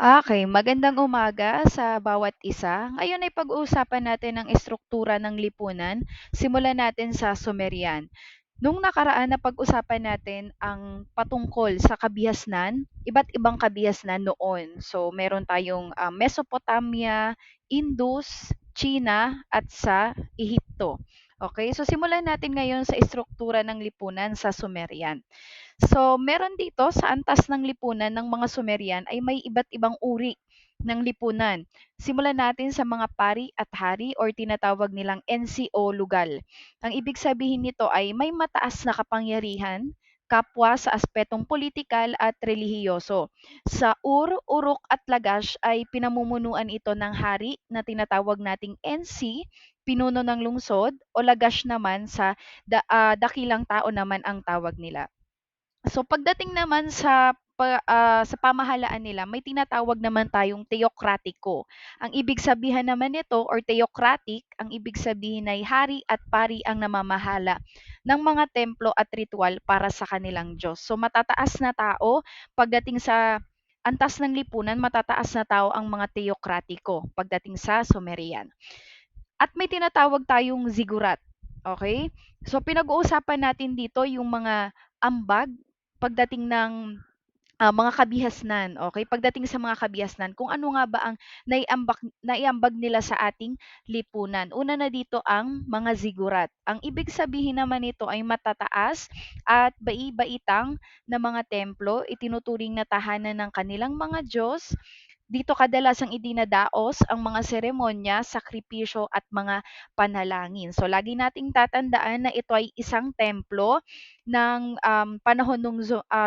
Okey, magandang umaga sa bawat isa. Ngayon ay pag-uusapan natin ang estruktura ng lipunan. Simulan natin sa Sumerian. Nung nakaraan napag-usapan natin ang patungkol sa kabihasnan, iba't ibang kabihasnan noon. So, meron tayong, ah, Mesopotamia, Indus, China, at sa Ehipto. Okey, so simulan natin ngayon sa estruktura ng lipunan sa Sumerian. So, meron dito sa antas ng lipunan ng mga Sumerian ay may iba't ibang uri ng lipunan. Simulan natin sa mga pari at hari or tinatawag nilang NCO lugal. Ang ibig sabihin nito ay may mataas na kapangyarihan, kapwa sa aspetong politikal at relihiyoso. Sa Ur, Uruk at Lagash ay pinamumunuan ito ng hari na tinatawag nating NC, pinuno ng lungsod, o Lagash naman sa da, ah, dakilang tao naman ang tawag nila. So pagdating naman sa pa ah, sa pamahalaan nila may tinatawag naman tayong teokratiko. Ang ibig sabihin naman nito or theocratic, ang ibig sabihin ay hari at pari ang namamahala ng mga templo at ritual para sa kanilang Diyos. So matataas na tao pagdating sa antas ng lipunan, matataas na tao ang mga teokratiko pagdating sa Sumerian. At may tinatawag tayong zigurat. Okay? So pinag-uusapan natin dito yung mga ambag pagdating ng ah, mga kabihasnan, okay? Pagdating sa mga kabihasnan, kung ano nga ba ang naiambak, naiambag nila sa ating lipunan. Una na dito ang mga zigurat. Ang ibig sabihin naman nito ay matataas at bai-baitang na mga templo, itinuturing na tahanan ng kanilang mga Diyos. Dito kadalasang idinadaos ang mga seremonya, sakripisyo at mga panalangin. So lagi nating tatandaan na ito ay isang templo ng um, panahon ng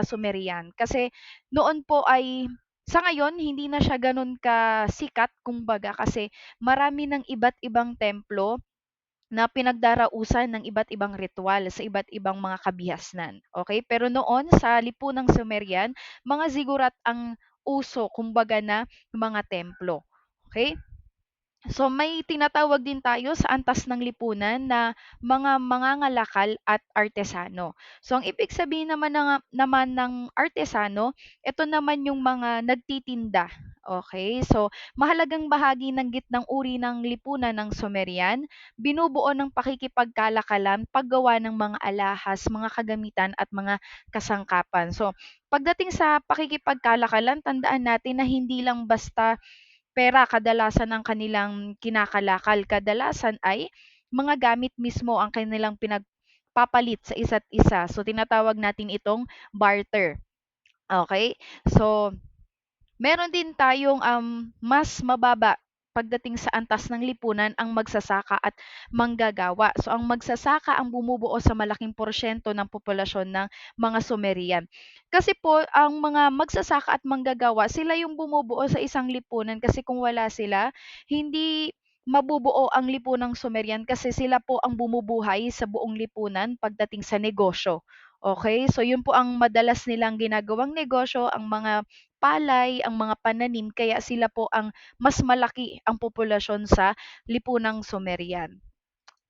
Sumerian. Kasi noon po ay sa ngayon hindi na siya gano'n kasikat kumbaga kasi marami ng iba't ibang templo na pinagdarausan ng iba't ibang ritual sa iba't ibang mga kabihasnan. Okay? Pero noon sa lipunang Sumerian, mga zigurat ang uso kumbaga na mga templo. Okay? So may tinatawag din tayo sa antas ng lipunan na mga mangangalakal at artesano. So ang ibig sabihin naman ng, naman ng artesano, ito naman yung mga nagtitinda. Okay? So mahalagang bahagi ng gitnang uri ng lipunan ng Sumerian, binubuo ng pakikipagkalakalan, paggawa ng mga alahas, mga kagamitan at mga kasangkapan. So pagdating sa pakikipagkalakalan, tandaan natin na hindi lang basta pera kadalasan ang kanilang kinakalakal. Kadalasan ay mga gamit mismo ang kanilang pinagpapalit sa isa't isa. So tinatawag natin itong barter. Okay? So meron din tayong um, mas mababa pagdating sa antas ng lipunan ang magsasaka at manggagawa. So ang magsasaka ang bumubuo sa malaking porsyento ng populasyon ng mga Sumerian. Kasi po ang mga magsasaka at manggagawa, sila yung bumubuo sa isang lipunan kasi kung wala sila, hindi mabubuo ang lipunang Sumerian kasi sila po ang bumubuhay sa buong lipunan pagdating sa negosyo. Okay? So yun po ang madalas nilang ginagawang negosyo, ang mga palay, ang mga pananim, kaya sila po ang mas malaki ang populasyon sa lipunang Sumerian.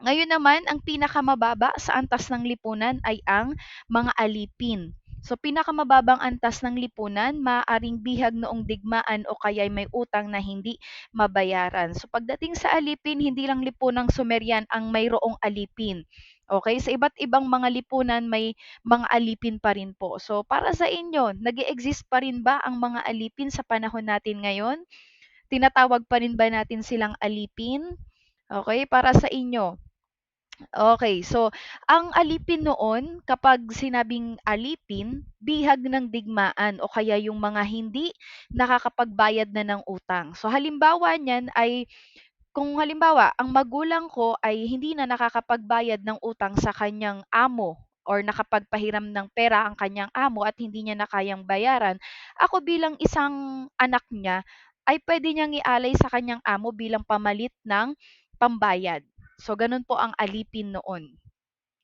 Ngayon naman, ang pinakamababa sa antas ng lipunan ay ang mga alipin. So pinakamababang antas ng lipunan, maaaring bihag noong digmaan o kaya may utang na hindi mabayaran. So pagdating sa alipin, hindi lang lipunang Sumerian ang mayroong alipin. Okay, sa iba't ibang mga lipunan may mga alipin pa rin po. So para sa inyo, nag exist pa rin ba ang mga alipin sa panahon natin ngayon? Tinatawag pa rin ba natin silang alipin? Okay, para sa inyo, Okay, so ang alipin noon, kapag sinabing alipin, bihag ng digmaan o kaya yung mga hindi nakakapagbayad na ng utang. So halimbawa niyan ay kung halimbawa ang magulang ko ay hindi na nakakapagbayad ng utang sa kanyang amo or nakapagpahiram ng pera ang kanyang amo at hindi niya na kayang bayaran, ako bilang isang anak niya ay pwede niyang ialay sa kanyang amo bilang pamalit ng pambayad. So, ganun po ang alipin noon.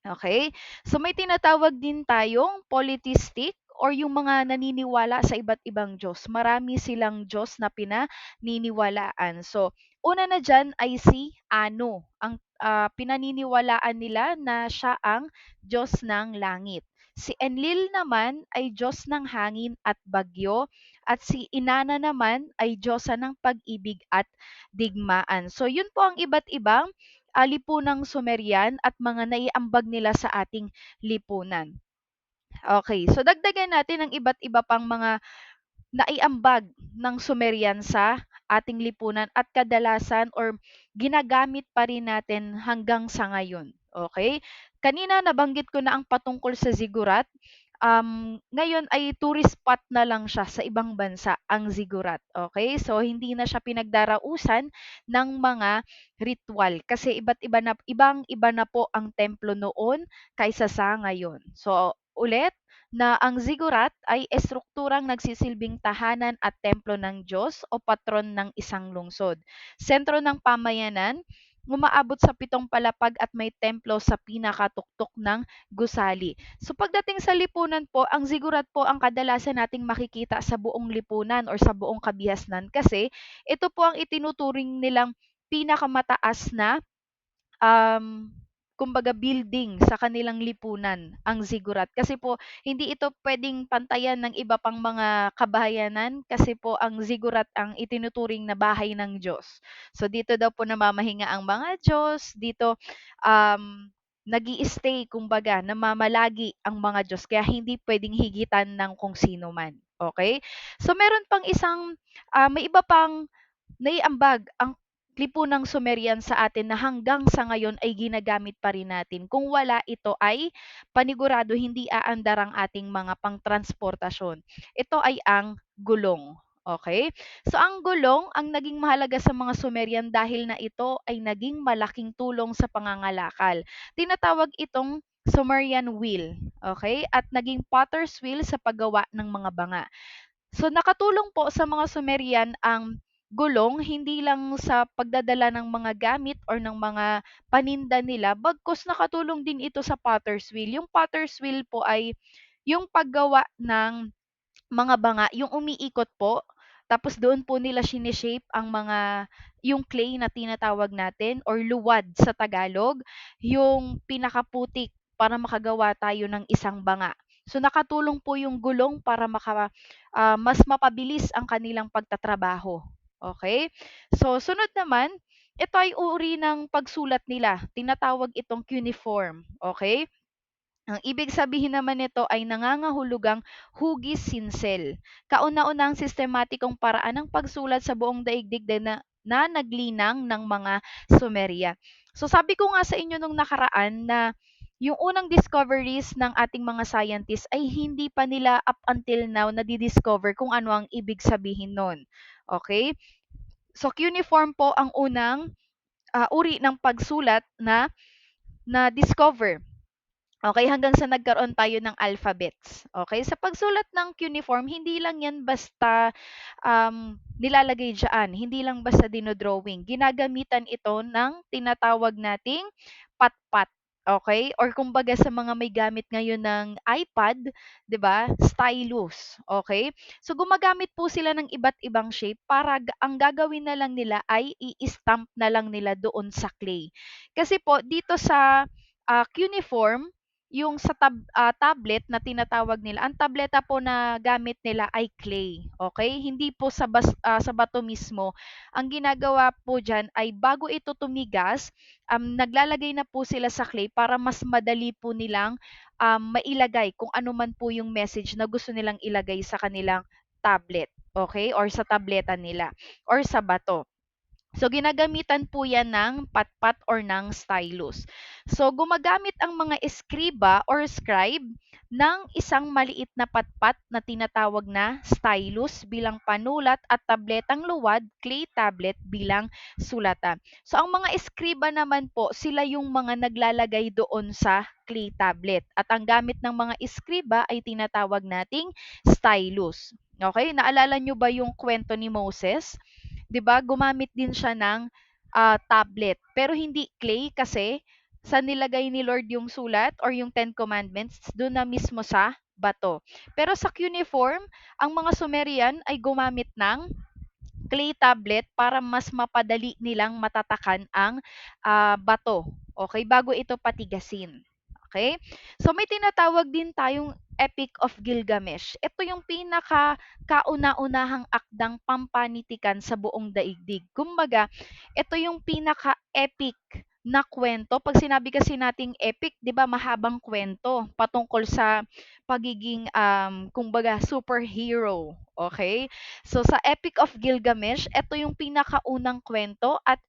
Okay? So, may tinatawag din tayong polytheistic or yung mga naniniwala sa iba't ibang Diyos. Marami silang Diyos na pinaniniwalaan. So, una na dyan ay si Anu. Ang ah, pinaniniwalaan nila na siya ang Diyos ng langit. Si Enlil naman ay Diyos ng hangin at bagyo at si Inanna naman ay diyosa ng pag-ibig at digmaan. So yun po ang iba't ibang ah, lipunang Sumerian at mga naiambag nila sa ating lipunan. Okay, so dagdagan natin ang iba't iba pang mga naiambag ng Sumerian sa ating lipunan at kadalasan or ginagamit pa rin natin hanggang sa ngayon. Okay? Kanina nabanggit ko na ang patungkol sa ziggurat. Um, ngayon ay tourist spot na lang siya sa ibang bansa, ang ziggurat. Okay? So hindi na siya pinagdarausan ng mga ritual kasi iba't iba na ibang iba na po ang templo noon kaysa sa ngayon. So ulit na ang ziggurat ay estrukturang nagsisilbing tahanan at templo ng Diyos o patron ng isang lungsod. Sentro ng pamayanan, umaabot sa pitong palapag at may templo sa pinakatuktok ng gusali. So pagdating sa lipunan po, ang ziggurat po ang kadalasan nating makikita sa buong lipunan or sa buong kabihasnan kasi ito po ang itinuturing nilang pinakamataas na um, kumbaga building sa kanilang lipunan, ang ziggurat. Kasi po hindi ito pwedeng pantayan ng iba pang mga kabahayanan kasi po ang ziggurat ang itinuturing na bahay ng Diyos. So dito daw po namamahinga ang mga Diyos, dito um, nag stay kumbaga, namamalagi ang mga Diyos. Kaya hindi pwedeng higitan ng kung sino man. Okay? So meron pang isang, ah, may iba pang naiambag ang lipunang Sumerian sa atin na hanggang sa ngayon ay ginagamit pa rin natin. Kung wala ito ay panigurado hindi aandar ang ating mga pangtransportasyon. Ito ay ang gulong. Okay? So ang gulong ang naging mahalaga sa mga Sumerian dahil na ito ay naging malaking tulong sa pangangalakal. Tinatawag itong Sumerian wheel, okay? At naging potter's wheel sa paggawa ng mga banga. So nakatulong po sa mga Sumerian ang gulong hindi lang sa pagdadala ng mga gamit or ng mga paninda nila, bagkus nakatulong din ito sa potter's wheel. Yung potter's wheel po ay yung paggawa ng mga banga, yung umiikot po, tapos doon po nila sinishape ang mga yung clay na tinatawag natin or luwad sa Tagalog, yung pinakaputik para makagawa tayo ng isang banga. So nakatulong po yung gulong para maka, ah, mas mapabilis ang kanilang pagtatrabaho. Okay? So sunod naman, ito ay uri ng pagsulat nila. Tinatawag itong cuneiform. Okay? Ang ibig sabihin naman nito ay nangangahulugang hugis sinsel. Kauna-unang sistematikong paraan ng pagsulat sa buong daigdig na, na naglinang ng mga Sumeria. So sabi ko nga sa inyo nung nakaraan na yung unang discoveries ng ating mga scientists ay hindi pa nila up until now na discover kung ano ang ibig sabihin nun. Okay? So cuneiform po ang unang uh, uri ng pagsulat na na discover Okay, hanggang sa nagkaroon tayo ng alphabets. Okay, sa pagsulat ng cuneiform, hindi lang yan basta um, nilalagay dyan, hindi lang basta dinodrawing. Ginagamitan ito ng tinatawag nating pat-pat. Okay? Or kumbaga sa mga may gamit ngayon ng iPad, 'di ba? Stylus, okay? So gumagamit po sila ng iba't ibang shape para ang gagawin na lang nila ay i-stamp na lang nila doon sa clay. Kasi po dito sa uh, cuneiform, yung sa tab, uh, tablet na tinatawag nila, ang tableta po na gamit nila ay clay. Okay? Hindi po sa, bas, uh, sa bato mismo. Ang ginagawa po dyan ay bago ito tumigas, um, naglalagay na po sila sa clay para mas madali po nilang um, mailagay kung ano man po yung message na gusto nilang ilagay sa kanilang tablet. Okay? Or sa tableta nila. Or sa bato. So, ginagamitan po yan ng patpat or ng stylus. So, gumagamit ang mga eskriba or scribe ng isang maliit na patpat na tinatawag na stylus bilang panulat at tabletang luwad, clay tablet bilang sulatan. So, ang mga eskriba naman po, sila yung mga naglalagay doon sa clay tablet. At ang gamit ng mga eskriba ay tinatawag nating stylus. Okay? Naalala nyo ba yung kwento ni Moses? 'Di ba, gumamit din siya ng uh, tablet. Pero hindi clay kasi sa nilagay ni Lord yung sulat or yung Ten Commandments, doon na mismo sa bato. Pero sa cuneiform, ang mga Sumerian ay gumamit ng clay tablet para mas mapadali nilang matatakan ang uh, bato. Okay, bago ito patigasin. Okay? So may tinatawag din tayong Epic of Gilgamesh. Ito yung pinaka kauna-unahang akdang pampanitikan sa buong daigdig. Kumbaga, ito yung pinaka-epic na kwento. Pag sinabi kasi nating epic, 'di ba, mahabang kwento patungkol sa pagiging um kumbaga superhero. Okay? So sa Epic of Gilgamesh, ito yung pinakaunang kwento at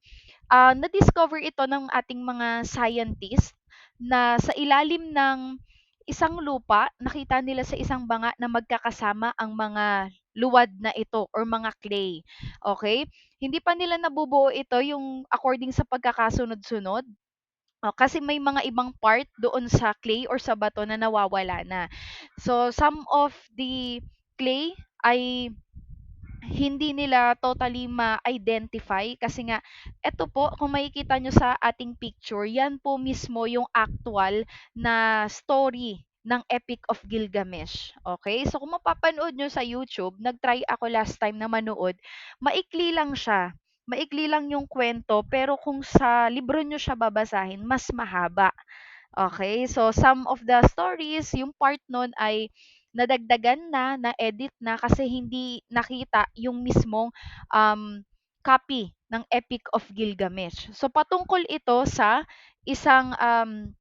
ah, na-discover ito ng ating mga scientist na sa ilalim ng isang lupa, nakita nila sa isang banga na magkakasama ang mga luwad na ito or mga clay. Okay? Hindi pa nila nabubuo ito yung according sa pagkakasunod-sunod. Oh, kasi may mga ibang part doon sa clay or sa bato na nawawala na. So some of the clay ay hindi nila totally ma-identify kasi nga eto po kung makikita nyo sa ating picture, yan po mismo yung actual na story ng Epic of Gilgamesh. Okay? So kung mapapanood nyo sa YouTube, nag-try ako last time na manood, maikli lang siya. Maikli lang yung kwento, pero kung sa libro nyo siya babasahin, mas mahaba. Okay, so some of the stories, yung part nun ay nadagdagan na, na-edit na kasi hindi nakita yung mismong um, copy ng Epic of Gilgamesh. So patungkol ito sa isang um,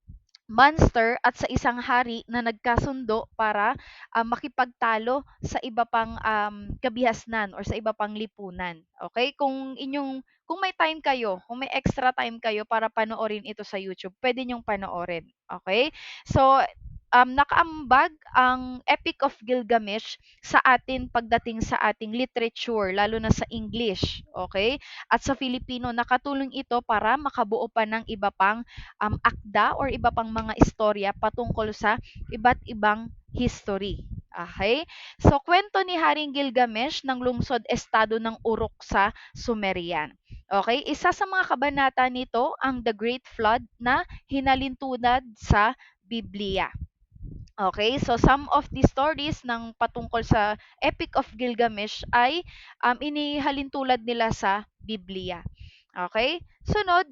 monster at sa isang hari na nagkasundo para ah, makipagtalo sa iba pang um, kabihasnan or sa iba pang lipunan. Okay? Kung inyong kung may time kayo, kung may extra time kayo para panoorin ito sa YouTube, pwede niyong panoorin. Okay? So, um, nakaambag ang Epic of Gilgamesh sa atin pagdating sa ating literature, lalo na sa English. Okay? At sa Filipino, nakatulong ito para makabuo pa ng iba pang um, akda or iba pang mga istorya patungkol sa iba't ibang history. Okay? So, kwento ni Haring Gilgamesh ng lungsod-estado ng Uruk sa Sumerian. Okay? Isa sa mga kabanata nito ang The Great Flood na hinalintunad sa Biblia. Okay, so some of the stories ng patungkol sa Epic of Gilgamesh ay um, inihalintulad nila sa Biblia. Okay? Sunod,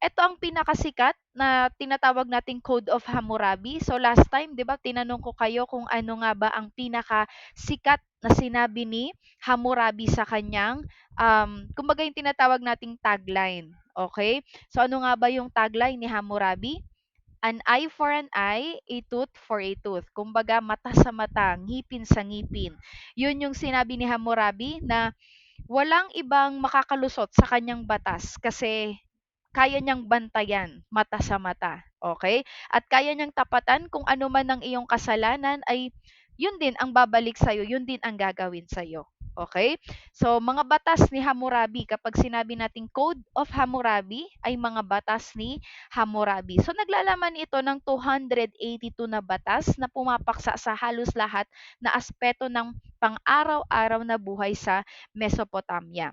ito ang pinakasikat na tinatawag nating Code of Hammurabi. So last time, 'di ba, tinanong ko kayo kung ano nga ba ang pinakasikat na sinabi ni Hammurabi sa kanyang um kumbaga yung tinatawag nating tagline. Okay? So ano nga ba yung tagline ni Hammurabi? An eye for an eye, a tooth for a tooth. Kumbaga, mata sa mata, ngipin sa ngipin. Yun yung sinabi ni Hammurabi na walang ibang makakalusot sa kanyang batas kasi kaya niyang bantayan mata sa mata. Okay? At kaya niyang tapatan kung ano man ang iyong kasalanan ay yun din ang babalik sa'yo, yun din ang gagawin sa'yo. Okay? So, mga batas ni Hammurabi, kapag sinabi nating Code of Hammurabi, ay mga batas ni Hammurabi. So, naglalaman ito ng 282 na batas na pumapaksa sa halos lahat na aspeto ng pang-araw-araw na buhay sa Mesopotamia.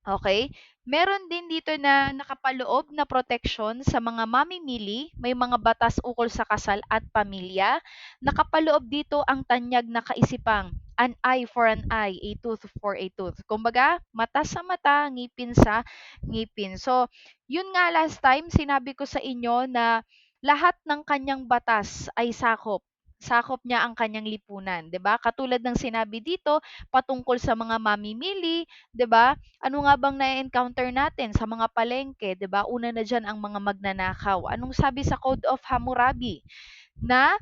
Okay? Meron din dito na nakapaloob na proteksyon sa mga mamimili, may mga batas ukol sa kasal at pamilya. Nakapaloob dito ang tanyag na kaisipang an eye for an eye, a tooth for a tooth. Kumbaga, mata sa mata, ngipin sa ngipin. So, yun nga last time, sinabi ko sa inyo na lahat ng kanyang batas ay sakop sakop niya ang kanyang lipunan, 'di ba? Katulad ng sinabi dito patungkol sa mga mamimili, 'di ba? Ano nga bang na-encounter natin sa mga palengke, 'di ba? Una na diyan ang mga magnanakaw. Anong sabi sa Code of Hammurabi? Na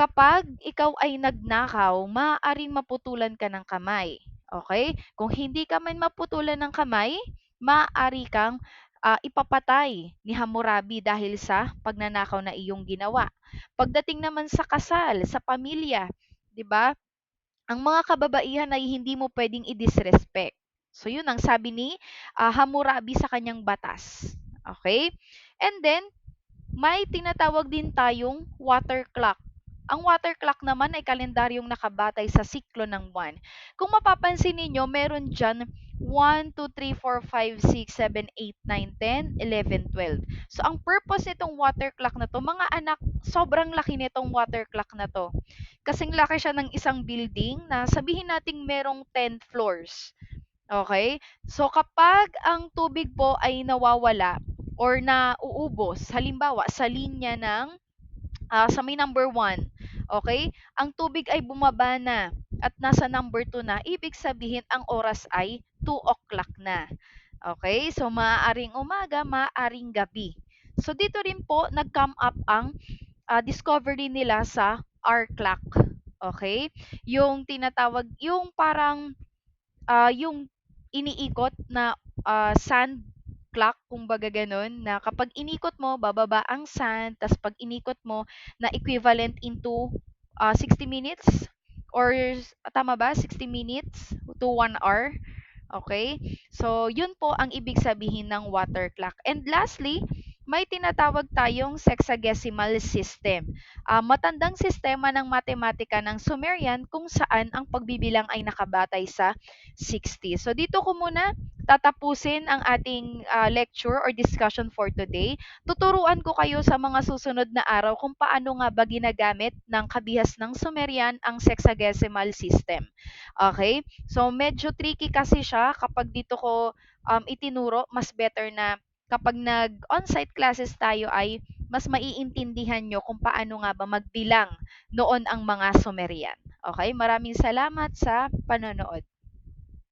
kapag ikaw ay nagnakaw, maaaring maputulan ka ng kamay. Okay? Kung hindi ka man maputulan ng kamay, maaari kang ah, ipapatay ni Hammurabi dahil sa pagnanakaw na iyong ginawa. Pagdating naman sa kasal, sa pamilya, 'di ba? Ang mga kababaihan ay hindi mo pwedeng i-disrespect. So yun ang sabi ni ah, Hammurabi sa kanyang batas. Okay? And then may tinatawag din tayong water clock. Ang water clock naman ay kalendaryong nakabatay sa siklo ng buwan. Kung mapapansin ninyo, meron dyan 1, 2, 3, 4, 5, 6, 7, 8, 9, 10, 11, 12. So, ang purpose nitong water clock na to, mga anak, sobrang laki nitong water clock na to. Kasing laki siya ng isang building na sabihin nating merong 10 floors. Okay? So, kapag ang tubig po ay nawawala or nauubos, halimbawa sa linya ng ah, sa may number 1. Okay? Ang tubig ay bumaba na at nasa number 2 na. Ibig sabihin ang oras ay 2 o'clock na. Okay? So maaaring umaga, maaaring gabi. So dito rin po nag-come up ang ah, discovery nila sa hour clock. Okay? Yung tinatawag, yung parang ah, yung iniikot na ah, sand clock, kumbaga ganun, na kapag inikot mo, bababa ang sand, tas pag inikot mo, na equivalent into ah, 60 minutes or tama ba? 60 minutes to 1 hour. Okay? So, yun po ang ibig sabihin ng water clock. And lastly, may tinatawag tayong sexagesimal system. Ah, matandang sistema ng matematika ng Sumerian kung saan ang pagbibilang ay nakabatay sa 60. So dito ko muna tatapusin ang ating ah, lecture or discussion for today. Tuturuan ko kayo sa mga susunod na araw kung paano nga ba ginagamit ng kabihas ng Sumerian ang sexagesimal system. Okay? So medyo tricky kasi siya kapag dito ko um, itinuro, mas better na kapag nag-on-site classes tayo ay mas maiintindihan nyo kung paano nga ba magbilang noon ang mga Sumerian. Okay? Maraming salamat sa panonood.